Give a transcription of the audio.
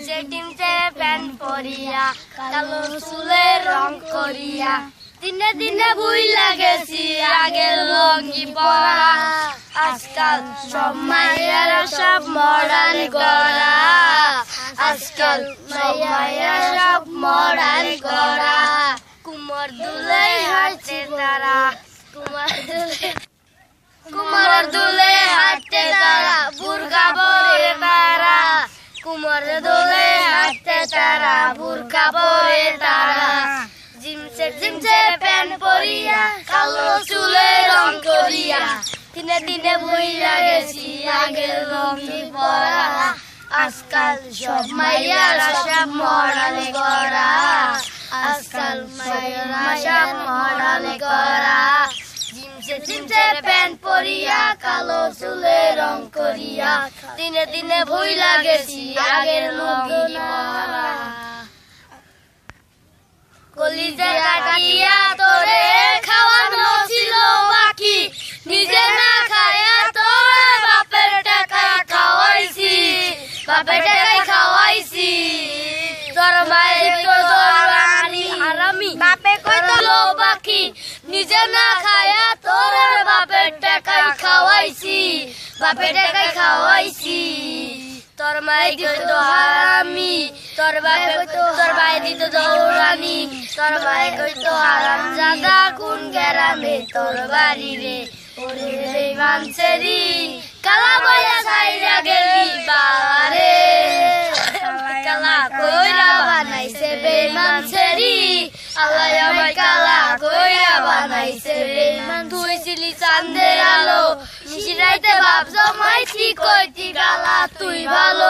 জিন্সে টিমসে pant পরিয়া, কালো চুলে রং করিয়া, দিনে দিনে ভুই লাগেছি আগের লঙ্গি পরা। আজকাল সব মায়েরা সব মডার্ন করা আজকাল সব মায়েরা সব মডার্ন করা কুমার দুলে হাঁটছে তারা কুমার দুলে কুমার দুলে হাঁটতে তারা বুর্গা পরে তারা কুমার দুলে হাঁটতে বুর্গা পরে তারা। জিমসে জিমসে প্যান্ট পরিয়া, কালো চুলে রং করিয়া। দিনে দিনে বই লাগেছি আগের রঙি পরা। আজকাল সব মাইয়ারা সব মরালে করা। আজকাল মাইয়ারা সব মরালে করা। জিমসে জিমসে প্যান্ট পরিয়া, কালো চুলে রং করিয়া। দিনে দিনে ভুই লাগেছি আগের পরা। কলিজা কাটিয়া তোরে খাওয়ানো ছিল বাকি। নিজে না খায়া তোরে বাপের টাকায় খাওয়াইছি। বাপের টাকায় খাওয়াইছি। তোর মায়ের তো রানী হারামি বাপে কই তো? বাকি। নিজে না খায়া তোরে বাপের টাকায় খাওয়াইছি। বাপের টাকায় খাওয়াইছি। তোর মায়ের তোর বাপে তোর ভাই দিত দৌড়ানি। তোর ভাই কইতো হারাম জাদা। কোন গ্রামে তোর বাড়ি রে? ওরে রে কালা বইয়া সাইরা গেলি বারে কালা কইরা বানাইছে বেমান সেরি আল্লাহ আমায় কালা কইরা বানাইছে বেমান তুই ছিলি চান্দের আলো। নিশিরাইতে ভাব জমাইছি কইতি কালা তুই ভালো কইতি